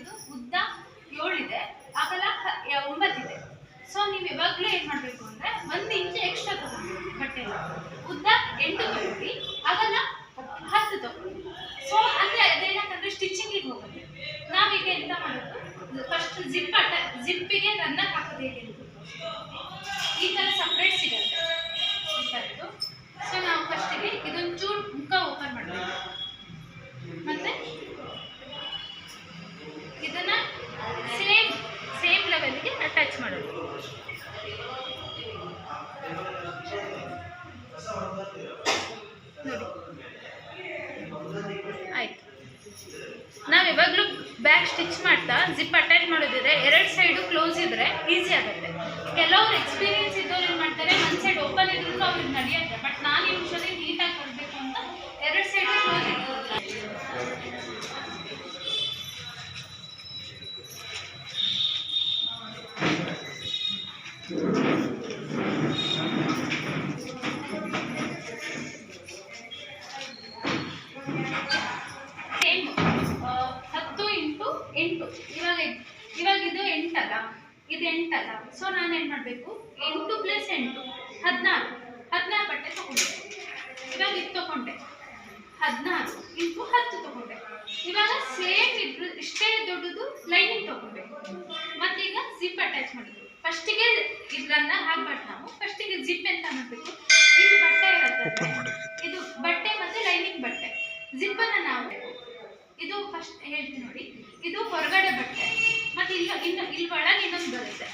ಇದು ಉದ್ದ ಏಳಿದೆ, ಅಗಲ ಒಂಬತ್ತಿದೆ. ಸೊ ನೀವು ಇವಾಗಲೂ ಏನು ಮಾಡಬೇಕು ಅಂದರೆ ಒಂದು ಇಂಚು ಎಕ್ಸ್ಟ್ರಾ ತಗೊಂಡು ಬಟ್ಟೆ ಉದ್ದ ಎಂಟು ತಗೊಳ್ಳಿ, ಅಗಲ ಹತ್ತು ತಗೊಳ್ಳಿ. ಸೊ ಅಂದರೆ ಅದೇನಂತಂದ್ರೆ ಸ್ಟಿಚಿಂಗಿಗೆ ಹೋಗುತ್ತೆ. ನಾವೀಗ ಎಂತ ಮಾಡೋದು? ಫಸ್ಟ್ ಜಿಪ್ ಅಟ್ಟ ಜಿಪ್ಪಿಗೆ ರನ್ನ ಹಾಕೋದು ಹೇಗೆ ಈ ಥರ ಸಪ್ರೇಟ್ ಸಿಗುತ್ತೆ. ಈ ಥರದ್ದು. ಸೊ ನಾವು ಫಸ್ಟಿಗೆ ಇದೊಂದು ಚೂರು ಮಾಡ್ತಾ ಜಿಪ್ ಅಟ್ಯಾಚ್ ಮಾಡೋದಿದ್ರೆ ಎರಡು ಸೈಡು ಕ್ಲೋಸ್ ಇದ್ರೆ ಈಸಿ ಆಗುತ್ತೆ. ಕೆಲವ್ರು ಎಕ್ಸ್ಪೀರಿಯನ್ಸ್ ಇದ್ದವ್ರು ಏನು ಮಾಡ್ತಾರೆ, ಒಂದು ಸೈಡ್ ಓಪನ್ ಇದ್ರೂ ಅವ್ರಿಗೆ ನಡೆಯುತ್ತೆ. ಬಟ್ ನಾನು ಯೂಶಲಿ ನೀಟಾಗಿ ಕೊಡಬೇಕು ಅಂತ ಎರಡು ಸೈಡು ಕ್ಲೋಸ್ ಎಂಟಲ್ಲ. ಸೊ ನಾನು ಏನು ಮಾಡಬೇಕು? ಎಂಟು ಪ್ಲಸ್ ಎಂಟು ಹದಿನಾರು. ಹದಿನಾರು ಬಟ್ಟೆ ತೊಗೊಂಡೆ. ಇವಾಗ ಇದು ತಗೊಂಡೆ. ಹದಿನಾರು ಇಂಟು ಹತ್ತು ತಗೊಂಡೆ. ಇವಾಗ ಸೇಮ್ ಇದ್ರು ಇಷ್ಟೇ ದೊಡ್ಡದು ಲೈನಿಂಗ್ ತಗೊಂಡೆ. ಮತ್ತೀಗ ಜಿಪ್ ಅಟ್ಯಾಚ್ ಮಾಡಿದ್ರು ಫಸ್ಟಿಗೆ ಇದ್ರನ್ನ ಹಾಕ್ಬಾರ್ದು ನಾವು. ಫಸ್ಟಿಗೆ ಜಿಪ್ ಎಂತ ಮಾಡಬೇಕು? ಇದು ಬಟ್ಟೆ ಇರುತ್ತೆ. ಇದು ಬಟ್ಟೆ ಮತ್ತೆ ಲೈನಿಂಗ್ ಬಟ್ಟೆ. ಜಿಪ್ಪನ್ನು ನಾವು ಇದು ಫಸ್ಟ್ ಹೇಳ್ತೀನಿ ನೋಡಿ. ಇದು ಹೊರಗಡೆ ಬಟ್ಟೆ. ಮತ್ತೆ ಇಲ್ಲ ಇನ್ನು ಇಲ್ಲಿ ಒಳಗೆ ಇನ್ನೊಂದು ಬರುತ್ತೆ.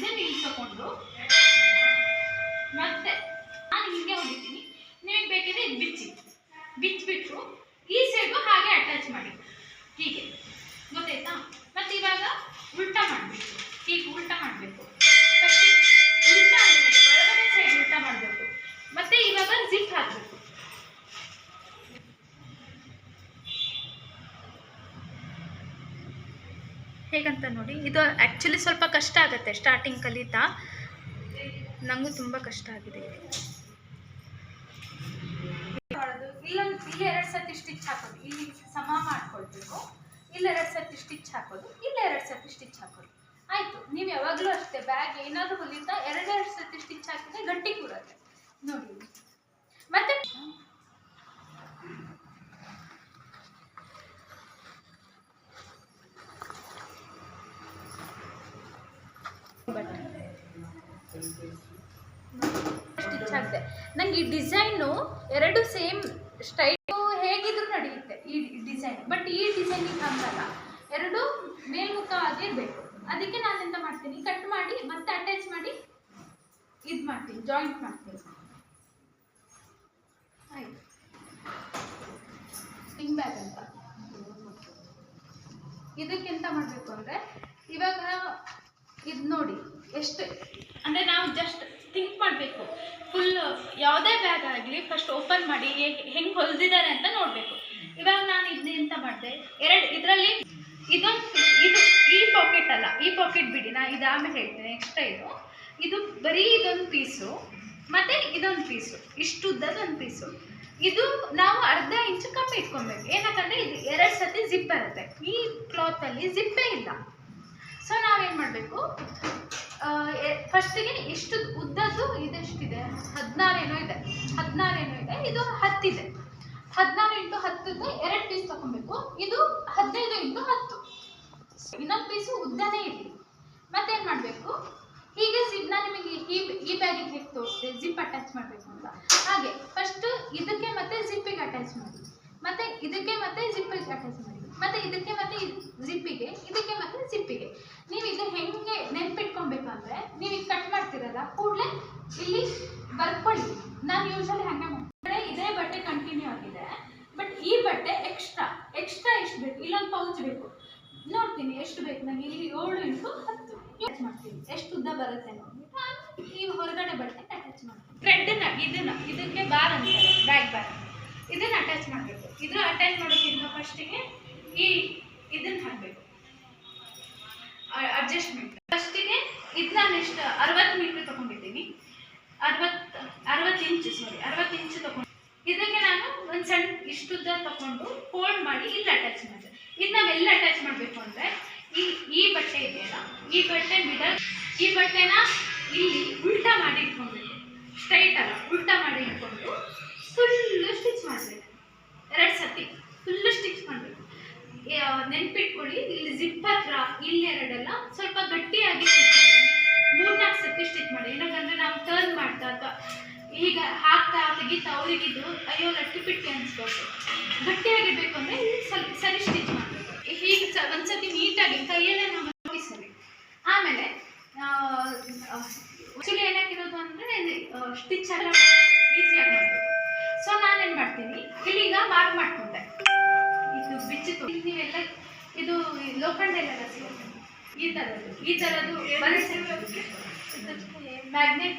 ಇದನ್ನ ತಗೊಂಡು ಮತ್ತೆ ನಾನು ಹೀಗೆ ಹೊಡಿತೀನಿ. ನಿಮಗೆ ಬೇಕಿದ್ರೆ ಇದು ಬಿಚ್ಚಿ. ಬಿಚ್ಚಿಬಿಟ್ಟು ಈ ಸೈಡು ಹಾಗೆ ಅಟ್ಯಾಚ್ ಮಾಡಿ. ಹೀಗೆ. ಗೊತ್ತಾಯ್ತಾ? ಮತ್ತೆ ಇವಾಗ ಉಲ್ಟಾ ಮಾಡಬೇಕು. ಹೀಗೆ ಉಲ್ಟಾ ಮಾಡಬೇಕು. ಹೇಗಂತ ನೋಡಿ, ಇದು ಆ್ಯಕ್ಚುಲಿ ಸ್ವಲ್ಪ ಕಷ್ಟ ಆಗುತ್ತೆ ಸ್ಟಾರ್ಟಿಂಗ್ ಕಲಿತಾ. ನನಗೂ ತುಂಬ ಕಷ್ಟ ಆಗಿದೆ. ಇಲ್ಲೊಂದು ಇಲ್ಲಿ ಎರಡು ಸತಿ ಸ್ಟಿಚ್ ಹಾಕೋದು. ಇಲ್ಲಿ ಸಮ ಮಾಡ್ಕೊಳ್ಬೇಕು. ಇಲ್ಲ ಎರಡು ಸತಿ ಸ್ಟಿಚ್ ಹಾಕೋದು. ಇಲ್ಲ ಎರಡು ಸತಿ ಸ್ಟಿಚ್ ಹಾಕೋದು. ಆಯಿತು. ನೀವು ಯಾವಾಗಲೂ ಅಷ್ಟೇ ಬ್ಯಾಗ್ ಏನಾದರೂ ಹೊಲಿತಾ ಎರಡೆರಡು ಸತಿ ಸ್ಟಿಚ್ ಹಾಕಿದ್ರೆ ಗಟ್ಟಿ ಕೂರುತ್ತೆ. ನೋಡಿ. ಮತ್ತೆ ಸ್ಟಿಚ್ ನಂಗೆ ಈ ಡಿಸೈನು ಎರಡು ಸೇಮ್ ಸ್ಟೈಲು. ಹೇಗಿದ್ರು ನಡೆಯುತ್ತೆ ಈ ಡಿಸೈನ್, ಬಟ್ ಈ ಡಿಸೈನಿಗೆ ಹಂಗಲ್ಲ. ಎರಡು ಮೇಲ್ಮುಖವಾಗಿರ್ಬೇಕು ಅದಕ್ಕೆ ನಾನು ಎಂತ ಮಾಡ್ತೀನಿ, ಕಟ್ ಮಾಡಿ, ಮತ್ತೆ ಅಟ್ಯಾಚ್ ಮಾಡಿ ಇದು ಮಾಡ್ತೀನಿ ಜಾಯಿಂಟ್ ಮಾಡ್ತೀನಿ. ಆಯ್ತು. ಅಂತ. ಇದಕ್ಕೆ ಎಂತ ಮಾಡಬೇಕು ಅಂದರೆ, ಇವಾಗ ಇದು ನೋಡಿ, ಎಷ್ಟು, ಅಂದರೆ ನಾವು ಜಸ್ಟ್ ಥಿಂಕ್ ಮಾಡಬೇಕು. ಫುಲ್ ಯಾವುದೇ ಬ್ಯಾಗ್ ಆಗಲಿ ಫಸ್ಟ್ ಓಪನ್ ಮಾಡಿ ಹೆಂಗೆ ಹೊಲಿದಿದ್ದಾರೆ ಅಂತ ನೋಡಬೇಕು. ಇವಾಗ ನಾನು ಇದನ್ನ ಎಂತ ಮಾಡಿದೆ? ಎರಡು, ಇದರಲ್ಲಿ ಇದೊಂದು ಇದು ಈ ಪಾಕೆಟ್ ಅಲ್ಲ, ಈ ಪಾಕೆಟ್ ಬಿಡಿ, ನಾ ಇದು ಆಮೇಲೆ ಹೇಳ್ತೇನೆ ನೆಕ್ಸ್ಟ್ ಇದು. ಇದು ಬರೀ ಇದೊಂದು ಪೀಸು ಮತ್ತು ಇದೊಂದು ಪೀಸು ಇಷ್ಟು ಉದ್ದದೊಂದು ಪೀಸು ಇದು ನಾವು ಅರ್ಧ ಇಂಚು ಕಮ್ಮಿ ಇಟ್ಕೊಬೇಕು. ಏನಕ್ಕಂದ್ರೆ ಇದು ಎರಡು ಸತಿ ಜಿಪ್ ಬರುತ್ತೆ. ಈ ಕ್ಲಾತಲ್ಲಿ ಜಿಪ್ಪೇ ಇಲ್ಲ. ಸೊ ನಾವೇನು ಮಾಡಬೇಕು? ಫಸ್ಟಿಗೆ ಇಷ್ಟು ಉದ್ದದ್ದು ಇದೆಷ್ಟಿದೆ? ಹದಿನಾರೇನೋ ಇದೆ. ಹದಿನಾರೇನೋ ಇದೆ. ಇದು ಹತ್ತಿದೆ. ಹದಿನಾರು ಇಂಟು ಹತ್ತದ್ದು ಎರಡು ಪೀಸ್ ತಗೊಬೇಕು. ಇದು ಹದಿನೈದು ಇಂಟು ಹತ್ತು. ಇನ್ನೊಂದು ಪೀಸು ಉದ್ದನೇ ಇರಲಿ ಮತ್ತೇನು ಮಾಡಬೇಕು? ಹೀಗೆ ಸಿಗ್ನ ನಿಮಗೆ ಈ ಈ ಬ್ಯಾಗಿಗೆ ಹೇಗೆ ತೋರಿಸಿದೆ? ಜಿಪ್ ಅಟ್ಯಾಚ್ ಮಾಡಬೇಕು ಅಂತ. ಹಾಗೆ ಫಸ್ಟ್ ಇದಕ್ಕೆ ಮತ್ತೆ ಜಿಪ್ಪಿಗೆ ಅಟ್ಯಾಚ್ ಮಾಡಿ. ಮತ್ತೆ ಇದಕ್ಕೆ ಮತ್ತೆ ಜಿಪ್ಪಿಗೆ ಅಟ್ಯಾಚ್ ಮಾಡಿ. ಮತ್ತೆ ಇದಕ್ಕೆ ಮತ್ತೆ ಜಿಪ್ಪಿಗೆ ಇದಕ್ಕೆ ಮತ್ತೆ ಜಿಪ್ಪಿಗೆ ನೀವು ಇದು ಹೆಂಗೆ ನೆನ್ಪಿಟ್ಕೊಬೇಕಂದ್ರೆ ನೀವು ಈಗ ಕಟ್ ಮಾಡ್ತಿರಲ್ಲ, ಕೂಡಲೇ ಇಲ್ಲಿ ಬರ್ಕೊಳ್ಳಿ. ನಾನು ಯೂಶಲಿ ಹಂಗೆ ಮಾಡ್ತೀನಿ. ಇದೇ ಬಟ್ಟೆ ಕಂಟಿನ್ಯೂ ಆಗಿದೆ ಬಟ್ ಈ ಬಟ್ಟೆ ಎಕ್ಸ್ಟ್ರಾ ಎಕ್ಸ್ಟ್ರಾ ಎಷ್ಟು ಬೇಕು? ಇಲ್ಲೊಂದು ಪೌಚ್ ಬೇಕು. ನೋಡ್ತೀನಿ ಎಷ್ಟು ಬೇಕು ನನಗೆ ಇಲ್ಲಿ ಏಳು ಇಂಟು ಹತ್ತು. ಅಟ್ಯಾಚ್ ಮಾಡ್ತೀನಿ. ಎಷ್ಟು ಉದ್ದ ಬರುತ್ತೆ ನಾನು ಈ ಹೊರಗಡೆ ಬಟ್ಟೆ ಅಟ್ಯಾಚ್ ಮಾಡ್ತೀನಿ. ಥ್ರೆಡ್ನ ಇದನ್ನ, ಇದಕ್ಕೆ ಬಾರ್ ಅಂತ ಬ್ಯಾಗ್ ಬಾರ್ ಇದನ್ನ ಅಟ್ಯಾಚ್ ಮಾಡಬೇಕು. ಇದನ್ನ ಅಟ್ಯಾಚ್ ಮಾಡೋಕ್ಕಿಂತ ಫಸ್ಟಿಗೆ ಈ ಇದನ್ನ ಹಾಕಬೇಕು. ಅಡ್ಜಸ್ಟ್ಮೆಂಟ್ ಫಸ್ಟಿಗೆ ಇದು ನಾನು ಎಷ್ಟು ಅರವತ್ತು ಮೀಟ್ರ್ ತೊಗೊಂಡಿದ್ದೀನಿ. ಅರವತ್ತು ಅರವತ್ತು ಇಂಚು ಸಾರಿ ಅರವತ್ತು ಇಂಚು ತೊಗೊಂಡು. ಇದಕ್ಕೆ ನಾನು ಒಂದು ಸಣ್ಣ ಇಷ್ಟುದ್ದ ತಗೊಂಡು ಫೋಲ್ಡ್ ಮಾಡಿ ಇಲ್ಲಿ ಅಟ್ಯಾಚ್ ಮಾಡಿದೆ. ಇದು ನಾವೆಲ್ಲಿ ಅಟ್ಯಾಚ್ ಮಾಡಬೇಕು ಅಂದರೆ ಈ ಈ ಬಟ್ಟೆ ಇದೆಯಲ್ಲ, ಈ ಬಟ್ಟೆ ಮಿಡಲ್ ಈ ಬಟ್ಟೆನ ಇಲ್ಲಿ ಉಲ್ಟಾ ಮಾಡಿ ಇಟ್ಕೊಬೇಕು. ಸ್ಟ್ರೈಟ್ ಅಲ್ಲ, ಉಲ್ಟಾ ಮಾಡಿ ಇಟ್ಕೊಂಡು ಫುಲ್ಲು ಸ್ಟಿಚ್ ಮಾಡಬೇಕು. ಎರಡು ಸತಿ ಫುಲ್ಲು ಸ್ಟಿಚ್ ಮಾಡಬೇಕು. ನೆನ್ಪಿಟ್ಕೊಳ್ಳಿ, ಇಲ್ಲಿ ಜಿಪ್ ಹತ್ರ ಇಲ್ಲಿ ಎರಡೆಲ್ಲ, ಸ್ವಲ್ಪ ಗಟ್ಟಿಯಾಗಿ ಮೂರ್ನಾಲ್ಕು ಸತಿ ಸ್ಟಿಚ್ ಮಾಡಿ. ಏನಕ್ಕಂದ್ರೆ ನಾವು ಟರ್ನ್ ಮಾಡ್ತಾ ಅಥವಾ ಈಗ ಹಾಕ್ತಾ, ತೆಗಿತಾ ಅವರಿಗಿದ್ದು ಅಯ್ಯೋ, ಲಟ್ಟಿ ಪಿಟ್ಟಿ ಗಟ್ಟಿಯಾಗಿ ಗಟ್ಟಿಯಾಗಿರ್ಬೇಕು ಅಂದ್ರೆ ಇಲ್ಲಿ ಸ್ವಲ್ಪ ಸರಿ ಸ್ಟಿಚ್ ಮಾಡಬೇಕು. ಹೀಗೆ ಒಂದ್ಸತಿ ನೀಟಾಗಿ ಕೈಯಲ್ಲೇ ನಾವು ಸರಿ ಆಮೇಲೆ ಆಕ್ಚುಲಿ ಏನಾಗಿರೋದು ಅಂದ್ರೆ ಸ್ಟಿಚ್ ಎಲ್ಲ ಈಸಿಯಾಗಿ ಮಾಡಬೇಕು. ಸೊ ನಾನೇನು ಮಾಡ್ತೀನಿ? ಇಲ್ಲಿಗ ಮಾರ್ಕ್ ಮಾಡ್ಕೊಂಡೆ ನೀವೆಲ್ಲ ಇದು ಲೋಖಂಡ ಎಲ್ಲ ಸಿಗುತ್ತೆ ಈ ಥರದ್ದು ಈ ಥರದ್ದು ಮ್ಯಾಗ್ನೆಟ್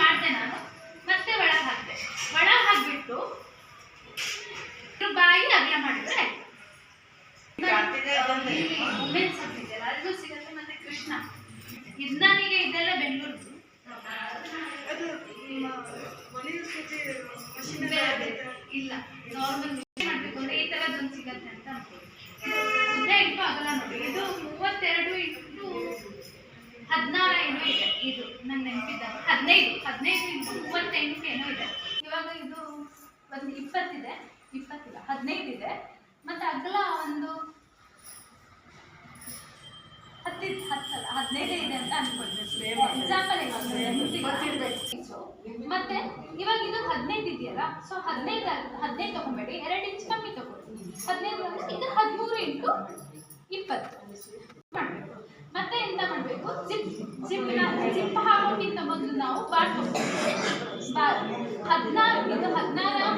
ಮಾಡಿದೆ ನಾನು. ಮತ್ತೆ ಒಳ ಹಾಕಿದೆ. ಒಳ ಹಾಕ್ಬಿಟ್ಟು ಬಾಯಿ ಅಗಲ ಮಾಡಿದ್ರೆ ವುಮೆನ್ಸ್ ಅಲ್ಲೂ ಸಿಗುತ್ತೆ ಮತ್ತೆ ಕೃಷ್ಣ. ಇದು ನನಗೆ ಇದೆಲ್ಲ ಬೆಂಗಳೂರು ಇಲ್ಲ ನಾರ್ಮಲ್ ಮಾಡಬೇಕು ಅಂದ್ರೆ ಈ ಥರದ್ದೊಂದು ಸಿಗತ್ತೆ ಅಂತ ಅನ್ಕೊಳ್ಳಿ ಇಂಟು ಅಗಲ ನೋಡಿ ಇದು ಮೂವತ್ತೆರಡು ಇಂಟು ಹದಿನಾರು ಏನೋ ಇದೆ ಇದು ನನ್ನ ನೆನಪಿದ್ದ ಹದಿನೈದು ಹದಿನೈದು ಇಂಟು ಮೂವತ್ತೆಂಟು ಏನೋ ಇದೆ. ಇವಾಗ ಇದು ಒಂದು ಇಪ್ಪತ್ತಿದೆ ಇಪ್ಪತ್ತಿಲ್ಲ ಹದಿನೈದು ಇದೆ. ಮತ್ತೆ ಅಗಲ ಒಂದು ಹತ್ತಿದ್ದು ಹತ್ತಲ್ಲ ಹದಿನೈದೇ ಇದೆ ಅಂತ ಅನ್ಕೊಳ್ಬೇಕು ಎಕ್ಸಾಂಪಲ್ ಮತ್ತೆ ಇವಾಗ ಇದು ಹದಿನೈದು ಇದೆಯಲ್ಲ ಸೊ ಹದಿನೈದು ಹದಿನೈದು ತಗೊಬೇಡಿ, ಎರಡು ಇಂಚ್ ಕಮ್ಮಿ ತಗೊಳ್ಳಿ. ಹದಿನೈದು ಅಂದ್ರೆ ಇದು ಹದಿಮೂರು ಇಂಟು ಇಪ್ಪತ್ತು. ಮಾಡಬೇಕು. ಮತ್ತೆ ಎಂತ ಮಾಡಬೇಕು? ಜಿಪ್ ಜಿಪ್ ಜಿಪ್ ಹಾಕೋಕ್ಕಿಂತ ಮೊದಲು ನಾವು ಬಾಟ್ ಬಾರ್ ಹದಿನಾರು, ಇದು ಹದಿನಾರು